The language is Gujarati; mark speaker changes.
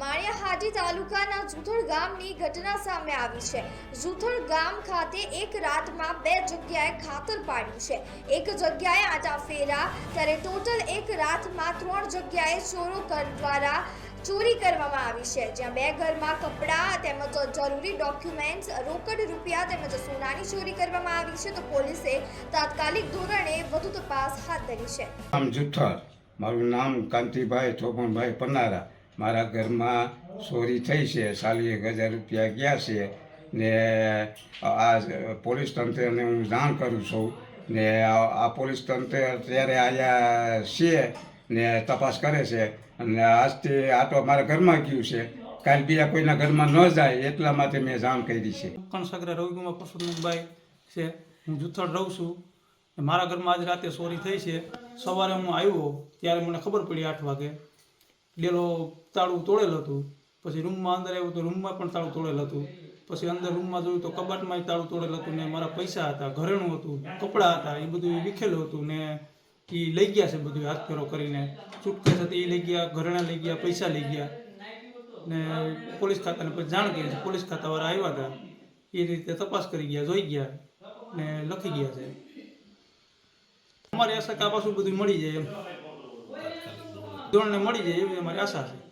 Speaker 1: ધોરાજી તાલુકાના જુથળ ગામની ઘટના સામે આવી છે. જુથળ ગામ ખાતે એક રાતમાં બે જગ્યાએ ખાતર પાડ્યું છે. એક જગ્યાએ આટા ફેરા, ત્યારે ટોટલ એક રાતમાં ત્રણ જગ્યાએ ચોરો દ્વારા ચોરી કરવામાં આવી છે. જ્યાં બે ઘરમાં કપડાં તેમજ જરૂરી ડોક્યુમેન્ટ્સ, રોકડ રૂપિયા તેમજ સોનાની ચોરી કરવામાં આવી છે. તો પોલીસે તાત્કાલિક ધોરણે વધુ તપાસ હાથ ધરી છે.
Speaker 2: આમ જુઠ્ઠર મારું નામ કાંતિભાઈ થોપણભાઈ પન્નારા. મારા ઘરમાં ચોરી થઈ છે એક હજાર રૂપિયા ગયા છે ને આ પોલીસ તંત્રને હું જાણ કરું છું ને આ આ પોલીસ તંત્ર અત્યારે આયા છે ને તપાસ કરે છે અને આજથી આટો મારા ઘરમાં ગયું છે. કાલ બીજા કોઈના ઘરમાં ન જાય એટલા માટે મેં જાણ કરી છે.
Speaker 3: કણસાગરા રવિકુમાર પરસોત્તમભાઈ છે. હું જુથળ રહું છું મારા ઘરમાં આજ રાતે ચોરી થઈ છે. સવારે હું આવ્યો ત્યારે મને ખબર પડી આઠ વાગે. ડેલો તાળું તોડેલ હતું. પછી રૂમમાં અંદર આવ્યું તો રૂમમાં પણ તાળું તોડેલ હતું. પછી અંદર રૂમમાં જોયું તો કબાટમાં તાળું તોડેલ હતું ને મારા પૈસા હતા, ઘરેણું હતું, કપડાં હતા, એ બધું વિખેલું હતું ને એ લઈ ગયા છે બધું હાથ ફેરો કરીને. સુટકેસ હતી, એ લઈ ગયા, ઘરેણા લઈ ગયા, પૈસા લઈ ગયા. ને પોલીસ ખાતાને પછી જાણ કરી છે. પોલીસ ખાતાવાળા આવ્યા હતા. એ રીતે તપાસ કરી ગયા, જોઈ ગયા ને લખી ગયા છે. અમારી આશા કે આ પાછું બધું મળી જાય એમ. ધોરણે મળી જાય એવી અમારી આશા છે.